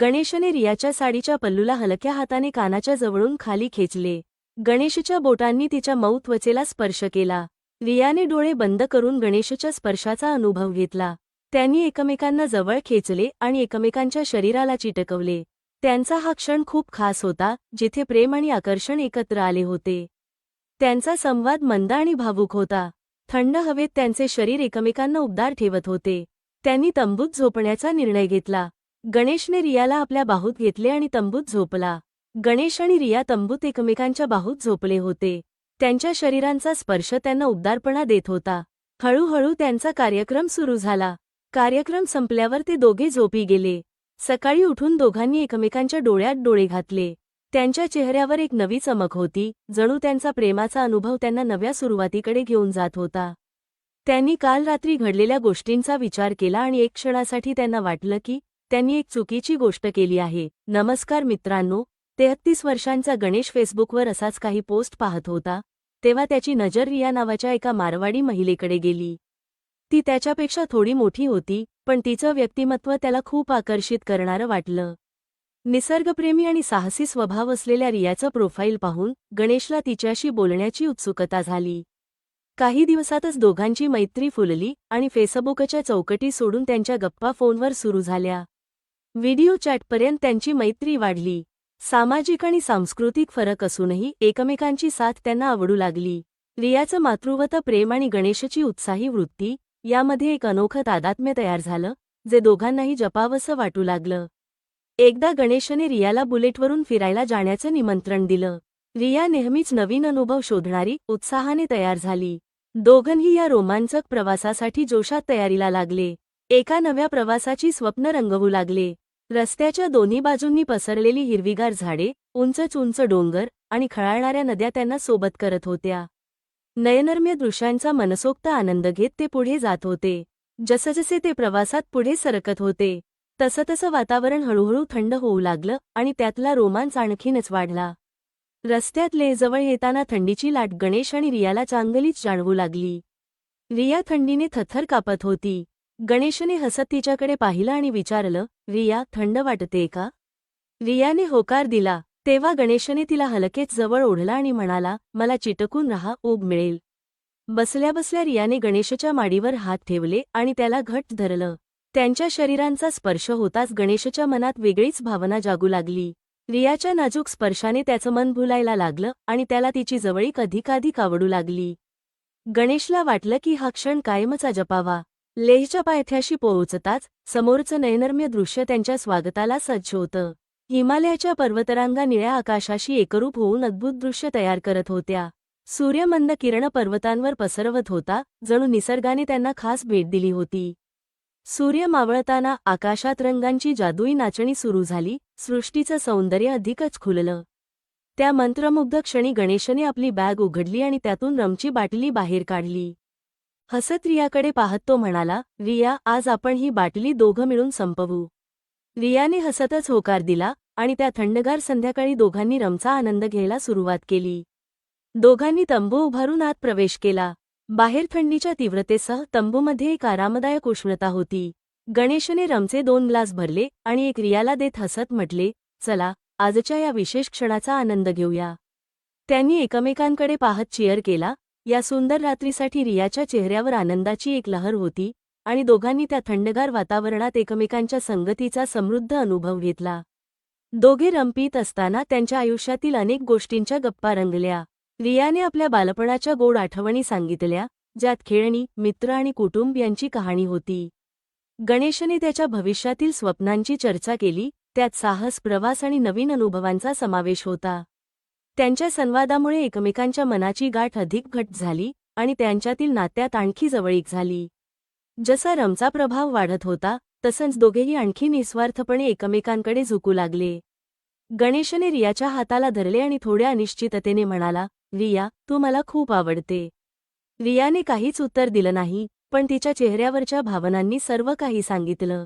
गणेशने रियाच्या साडीच्या पल्लूला हलक्या हाताने कानाच्या जवळून खाली खेचले. गणेशच्या बोटांनी तिच्या मऊ त्वचेला स्पर्श केला. रियाने डोळे बंद करून गणेशच्या स्पर्शाचा अनुभव घेतला. त्यांनी एकमेकांना जवळ खेचले आणि एकमेकांच्या शरीराला चिटकवले. त्यांचा हा क्षण खूप खास होता जिथे प्रेम आणि आकर्षण एकत्र आले होते. त्यांचा संवाद मंद आणि भावूक होता. थंड हवेत त्यांचे शरीर एकमेकांना उबदार ठेवत होते. त्यांनी तंबूत झोपण्याचा निर्णय घेतला. गणेशने रियाला आपल्या बाहूत घेतले आणि तंबूत झोपला. गणेश आणि रिया तंबूत एकमेकांच्या बाहूत झोपले होते. त्यांच्या शरीरांचा स्पर्श त्यांना उबदारपणा देत होता. हळूहळू त्यांचा कार्यक्रम सुरू झाला. कार्यक्रम संपल्यावर ते दोघे झोपी गेले. सकाळी उठून दोघांनी एकमेकांच्या डोळ्यात डोळे घातले. त्यांच्या चेहऱ्यावर एक नवी चमक होती जणू त्यांचा प्रेमाचा अनुभव त्यांना नव्या सुरुवातीकडे घेऊन जात होता. त्यांनी काल रात्री घडलेल्या गोष्टींचा विचार केला आणि एक क्षणासाठी त्यांना वाटलं की त्यांनी एक चुकीची गोष्ट केली आहे. नमस्कार मित्रांनो तेहत्तीस वर्षांचा गणेश फेसबुकवर असाच काही पोस्ट पाहत होता तेव्हा त्याची नजर रिया नावाच्या एका मारवाडी महिलेकडे गेली. ती त्याच्यापेक्षा थोडी मोठी होती पण तिचं व्यक्तिमत्व त्याला खूप आकर्षित करणारं वाटलं. निसर्गप्रेमी आणि साहसी स्वभाव असलेल्या रियाचं प्रोफाईल पाहून गणेशला तिच्याशी बोलण्याची उत्सुकता झाली. काही दिवसातच दोघांची मैत्री फुलली आणि फेसबुकच्या चौकटी सोडून त्यांच्या गप्पा फोनवर सुरू झाल्या. व्हिडिओ चॅटपर्यंत त्यांची मैत्री वाढली. सामाजिक आणि सांस्कृतिक फरक असूनही एकमेकांची साथ त्यांना आवडू लागली. रियाचं मातृवत प्रेम आणि गणेशची उत्साही वृत्ती यामध्ये एक अनोखं तादात्म्य तयार झालं जे दोघांनाही जपावसं वाटू लागलं. एकदा गणेशने रियाला बुलेटवरून फिरायला जाण्याचं निमंत्रण दिलं. रिया नेहमीच नवीन अनुभव शोधणारी उत्साहाने तयार झाली. दोघंही या रोमांचक प्रवासासाठी जोशात तयारीला लागले. एका नव्या प्रवासाची स्वप्न रंगवू लागले. रस्त्याच्या दोन्ही बाजूंनी पसरलेली हिरवीगार झाडे उंचच उंच डोंगर आणि खळाळणाऱ्या नद्या त्यांना सोबत करत होत्या. नयनरम्य दृश्यांचा मनसोक्त आनंद घेत ते पुढे जात होते. जसजसे ते प्रवासात पुढे सरकत होते तसतसं वातावरण हळूहळू थंड होऊ लागलं आणि त्यातला रोमांच आणखीनच वाढला. रस्त्यात लेजवळ येताना थंडीची लाट गणेश आणि रियाला चांगलीच जाणवू लागली. रिया थंडीने थथर कापत होती. गणेशने हसत तिच्याकडे पाहिलं आणि विचारलं रिया थंड वाटते का? रियाने होकार दिला तेव्हा गणेशने तिला हलकेच जवळ ओढला आणि म्हणाला मला चिटकून रहा ऊब मिळेल. बसल्या बसल्या रियाने गणेशच्या माडीवर हात ठेवले आणि त्याला घट्ट धरलं. त्यांच्या शरीरांचा स्पर्श होताच गणेशच्या मनात वेगळीच भावना जागू लागली. रियाच्या नाजूक स्पर्शाने त्याचं मन भुलायला लागलं आणि त्याला तिची जवळीक अधिकाधिक आवडू लागली. गणेशला वाटलं की हा क्षण कायमचा जपावा. लेहच्या पायथ्याशी पोहोचताच समोरचं नैनर्म्य दृश्य त्यांच्या स्वागताला सज्ज होतं. हिमालयाच्या पर्वतरांगा निळ्या आकाशाशी एकरूप होऊन अद्भुत दृश्य तयार करत होत्या. सूर्यमंद किरण पर्वतांवर पसरवत होता जणू निसर्गाने त्यांना खास भेट दिली होती. सूर्य मावळताना आकाशात रंगांची जादुई नाचणी सुरू झाली सृष्टीचं सौंदर्य अधिकच खुललं. त्या मंत्रमुग्ध क्षणी गणेशने आपली बॅग उघडली आणि त्यातून रमची बाटली बाहेर काढली. हसत रियाकडे पाहत तो म्हणाला रिया आज आपण ही बाटली दोघं मिळून संपवू. रियाने हसतच होकार दिला आणि त्या थंडगार संध्याकाळी दोघांनी रमचा आनंद घ्यायला सुरुवात केली. दोघांनी तंबू उभारून आत प्रवेश केला. बाहेर थंडीच्या तीव्रतेसह तंबूमध्ये एक आरामदायक उष्णता होती. गणेशने रमचे दोन ग्लास भरले आणि एक रियाला देत हसत म्हटले चला आजच्या या विशेष क्षणाचा आनंद घेऊया. त्यांनी एकमेकांकडे पाहत चिअर केला या सुंदर रात्रीसाठी रियाच्या चेहऱ्यावर आनंदाची एक लहर होती आणि दोघांनी त्या थंडगार वातावरणात एकमेकांच्या संगतीचा समृद्ध अनुभव घेतला. दोघे रंपीत असताना त्यांच्या आयुष्यातील अनेक गोष्टींच्या गप्पा रंगल्या. रियाने आपल्या बालपणाच्या गोड आठवणी सांगितल्या ज्यात खेळणी मित्र आणि कुटुंब यांची कहाणी होती. गणेशने त्याच्या भविष्यातील स्वप्नांची चर्चा केली त्यात साहस प्रवास आणि नवीन अनुभवांचा समावेश होता. त्यांच्या संवादामुळे एकमेकांच्या मनाची गाठ अधिक घट झाली आणि त्यांच्यातील नात्यात आणखी जवळीक झाली. जसा रमचा प्रभाव वाढत होता तसंच दोघेही आणखी निस्वार्थपणे एकमेकांकडे झुकू लागले. गणेशने रियाच्या हाताला धरले आणि थोड्या अनिश्चिततेने म्हणाला रिया तू मला खूप आवडते. रियाने काहीच उत्तर दिलं नाही पण तिच्या चेहऱ्यावरच्या भावनांनी सर्व काही सांगितलं.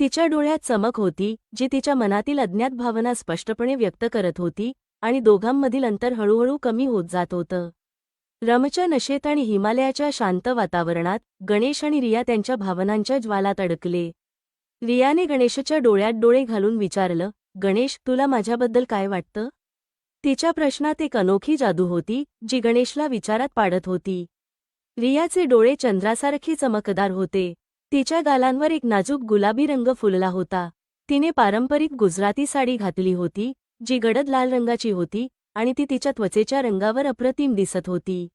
तिच्या डोळ्यात चमक होती जी तिच्या मनातील अज्ञात भावना स्पष्टपणे व्यक्त करत होती आणि दोघांमधील अंतर हळूहळू कमी होत जात होतं. रमच्या नशेत आणि हिमालयाच्या शांत वातावरणात गणेश आणि रिया त्यांच्या भावनांच्या ज्वालात अडकले. रियाने गणेशच्या डोळ्यात डोळे घालून विचारलं गणेश तुला माझ्याबद्दल काय वाटतं? तिच्या प्रश्नात एक अनोखी जादू होती जी गणेशला विचारात पाडत होती. रियाचे डोळे चंद्रासारखे चमकदार होते. तिच्या गालांवर एक नाजूक गुलाबी रंग फुलला होता. तिने पारंपरिक गुजराती साडी घातली होती जी गडद लाल रंगाची होती आणि ती तिच्या त्वचेच्या रंगावर अप्रतिम दिसत होती.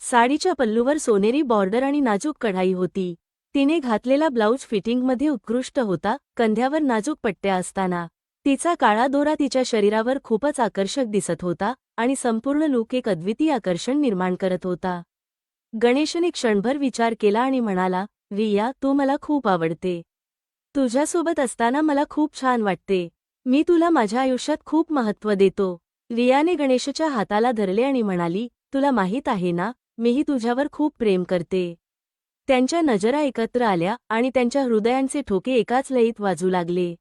साडीच्या पल्लूवर सोनेरी बॉर्डर आणि नाजूक कढाई होती. तिने घातलेला ब्लाऊज फिटिंगमध्ये उत्कृष्ट होता कंध्यावर नाजूक पट्ट्या असताना. तिचा काळा दोरा तिच्या शरीरावर खूपच आकर्षक दिसत होता आणि संपूर्ण लूक एक अद्वितीय आकर्षण निर्माण करत होता. गणेशने क्षणभर विचार केला आणि म्हणाला रिया तू मला खूप आवडते. तुझ्यासोबत असताना मला खूप छान वाटते. मी तुला माझ्या आयुष्यात खूप महत्त्व देतो. रियाने गणेशच्या हाताला धरले आणि म्हणाली तुला माहीत आहे ना मीही तुझ्यावर खूप प्रेम करते त्यांच्या नजरा एकत्र आल्या आणि त्यांच्या हृदयांचे ठोके एकाच लयीत वाजू लागले.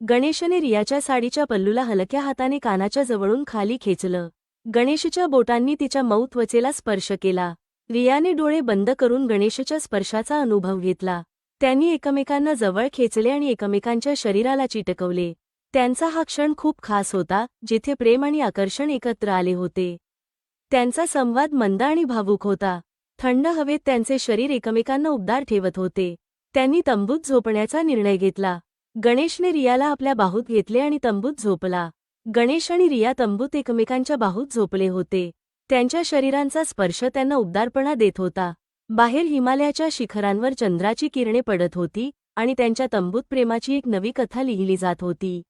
गणेशने रियाच्या साडीच्या पल्लूला हलक्या हाताने कानाच्या जवळून खाली खेचलं. गणेशच्या बोटांनी तिच्या मऊ त्वचेला स्पर्श केला. रियाने डोळे बंद करून गणेशच्या स्पर्शाचा अनुभव घेतला. त्यांनी एकमेकांना जवळ खेचले आणि एकमेकांच्या शरीराला चिटकवले. त्यांचा हा क्षण खूप खास होता जिथे प्रेम आणि आकर्षण एकत्र आले होते. त्यांचा संवाद मंद आणि भावूक होता. थंड हवेत त्यांचे शरीर एकमेकांना उबदार ठेवत होते. त्यांनी तंबूत झोपण्याचा निर्णय घेतला. गणेशने रियाला आपल्या बाहूत घेतले आणि तंबूत झोपला. गणेश आणि रिया तंबूत एकमेकांच्या बाहूत झोपले होते. त्यांच्या शरीरांचा स्पर्श त्यांना उबदारपणा देत होता. बाहेर हिमालयाच्या शिखरांवर चंद्राची किरणे पडत होती आणि त्यांच्या तंबूत प्रेमाची एक नवी कथा लिहिली जात होती.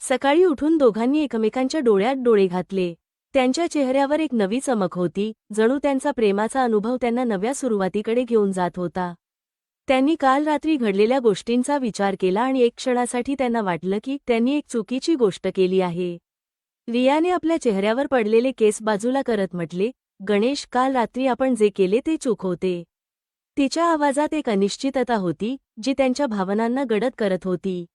सकाळी उठून दोघांनी एकमेकांच्या डोळ्यात डोळे घातले. त्यांच्या चेहऱ्यावर एक नवी चमक होती. जणू त्यांचा प्रेमाचा अनुभव त्यांना नव्या सुरुवातीकडे घेऊन जात होता. त्यांनी काल रात्री घडलेल्या गोष्टींचा विचार केला आणि एक क्षणासाठी त्यांना वाटलं की त्यांनी एक चुकीची गोष्ट केली आहे. रियाने आपल्या चेहऱ्यावर पडलेले केस बाजूला करत म्हटले गणेश काल रात्री आपण जे केले ते चूक होते. तिच्या आवाजात एक अनिश्चितता होती जी त्यांच्या भावनांना गडद करत होती.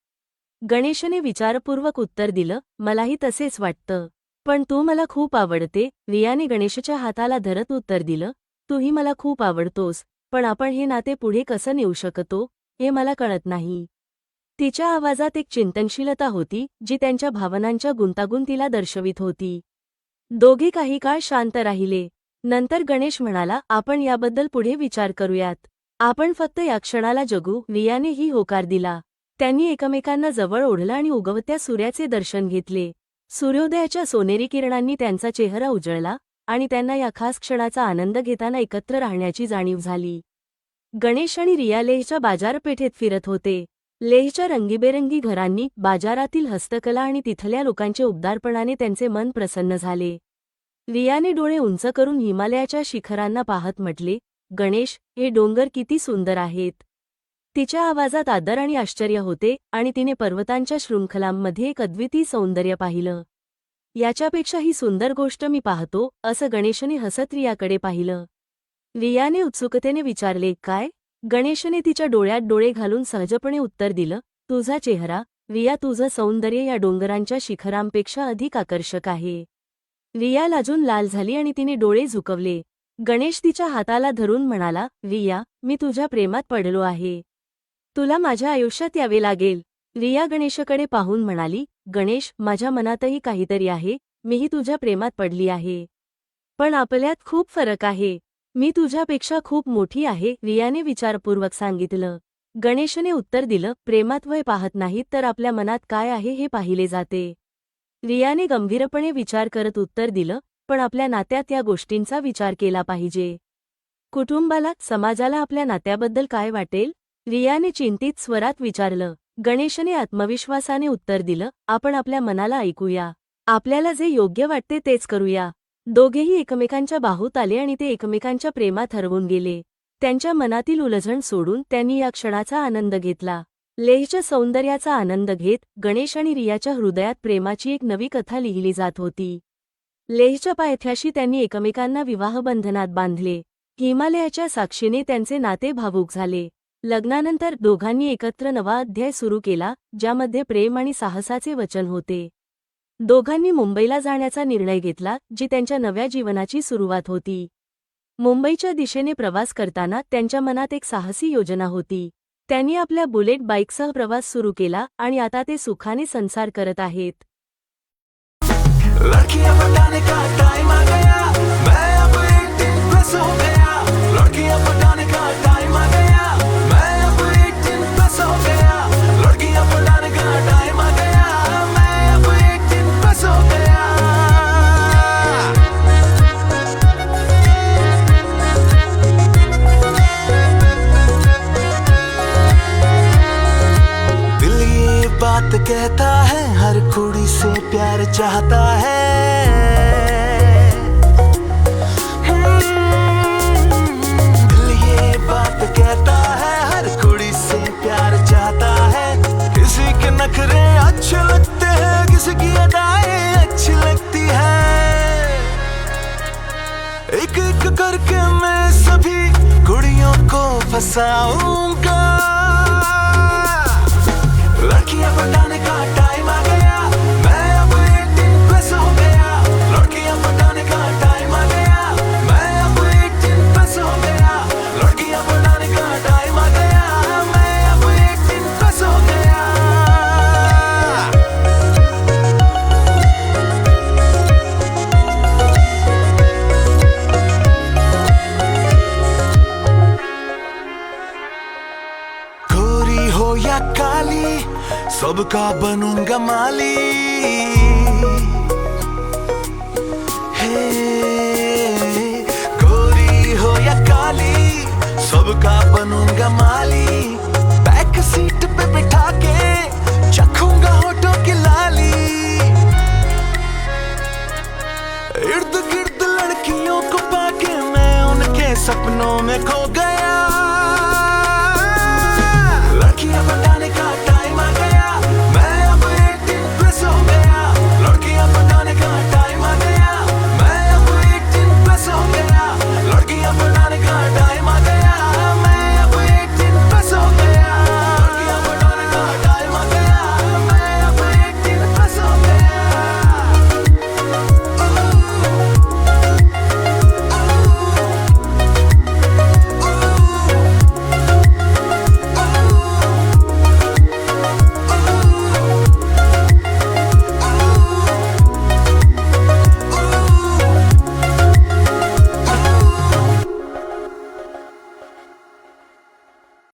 गणेशने विचारपूर्वक उत्तर दिलं मलाही तसेच वाटतं. पण तू मला खूप आवडते. रियाने गणेशच्या हाताला धरत उत्तर दिलं तूही मला खूप आवडतोस पण आपण हे नाते पुढे कसं नेऊ शकतो हे मला कळत नाही. तिच्या आवाजात एक चिंतनशीलता होती जी त्यांच्या भावनांच्या गुंतागुंतीला दर्शवित होती. दोघे काही काळ शांत राहिले. नंतर गणेश म्हणाला आपण याबद्दल पुढे विचार करूयात. आपण फक्त या क्षणाला जगू. रियानेही होकार दिला. त्यांनी एकमेकांना जवळ ओढलं आणि उगवत्या सूर्याचे दर्शन घेतले. सूर्योदयाच्या सोनेरी किरणांनी त्यांचा चेहरा उजळला आणि त्यांना या खास क्षणाचा आनंद घेताना एकत्र राहण्याची जाणीव झाली. गणेश आणि रिया लेहच्या बाजारपेठेत फिरत होते. लेहच्या रंगीबेरंगी घरांनी बाजारातील हस्तकला आणि तिथल्या लोकांचे उबदारपणाने त्यांचे मन प्रसन्न झाले. रियाने डोळे उंच करून हिमालयाच्या शिखरांना पाहत म्हटले गणेश हे डोंगर किती सुंदर आहेत. तिच्या आवाजात आदर आणि आश्चर्य होते आणि तिने पर्वतांच्या शृंखलांमध्ये एक अद्वितीय सौंदर्य पाहिलं. याच्यापेक्षा ही सुंदर गोष्ट मी पाहतो असं गणेशने हसत रियाकडे पाहिलं. रियाने उत्सुकतेने विचारले काय? गणेशने तिच्या डोळ्यात डोळे घालून सहजपणे उत्तर दिलं तुझा चेहरा रिया तुझं सौंदर्य या डोंगरांच्या शिखरांपेक्षा अधिक आकर्षक आहे. रिया लाजून लाल झाली आणि तिने डोळे झुकवले. गणेश तिच्या हाताला धरून म्हणाला रिया मी तुझ्या प्रेमात पडलो आहे. तुला माझ्या आयुष्यात यावे लागेल. रिया गणेशकडे पाहून म्हणाली गणेश माझ्या मनातही काहीतरी आहे. मीही तुझ्या प्रेमात पडली आहे. पण आपल्यात खूप फरक आहे. मी तुझ्यापेक्षा खूप मोठी आहे रियाने विचारपूर्वक सांगितलं. गणेशने उत्तर दिलं प्रेमात वय पाहत नाहीत तर आपल्या मनात काय आहे हे पाहिले जाते. रियाने गंभीरपणे विचार करत उत्तर दिलं पण आपल्या नात्यात या गोष्टींचा विचार केला पाहिजे. कुटुंबाला समाजाला आपल्या नात्याबद्दल काय वाटेल? रियाने चिंतित स्वरात विचारलं गणेशने आत्मविश्वासाने उत्तर दिलं आपण आपल्या मनाला ऐकूया. आपल्याला जे योग्य वाटते तेच करूया. दोघेही एकमेकांच्या बाहूत आले आणि ते एकमेकांच्या प्रेमात हरवून गेले. त्यांच्या मनातील उलझण सोडून त्यांनी या क्षणाचा आनंद घेतला. लेहच्या सौंदर्याचा आनंद घेत गणेश आणि रियाच्या हृदयात प्रेमाची एक नवी कथा लिहिली जात होती. लेहच्या पायथ्याशी त्यांनी एकमेकांना विवाहबंधनात बांधले. हिमालयाच्या साक्षीने त्यांचे नाते भावूक झाले. लग्नानंतर दोघांनी एकत्र नवा अध्याय सुरू केला ज्यामध्ये प्रेम आणि साहसाचे वचन होते. दोघांनी मुंबईला जाण्याचा निर्णय घेतला जी त्यांच्या नव्या जीवनाची सुरुवात होती. मुंबईच्या दिशेने प्रवास करताना त्यांच्या मनात एक साहसी योजना होती. त्यांनी आपल्या बुलेट बाईकसह प्रवास सुरू केला आणि आता ते सुखाने संसार करत आहेत. चाहता है। हम्म, ये बात कहता है, हर से प्यार चाहता है। किसी के नखरे अच्छे लगते हैं, किसी की अच्छी लगती है। एक एक करके मैं सभी कुड़ियों को फंसाऊं। का बनूँगा माली। हे, गोरी हो या काली, सबका बनूँगा माली। बैक सीट पे बिठा के चखूँगा होठों की लाली। इर्द गिर्द लड़कियों को पाके मैं उनके सपनों में खो गया।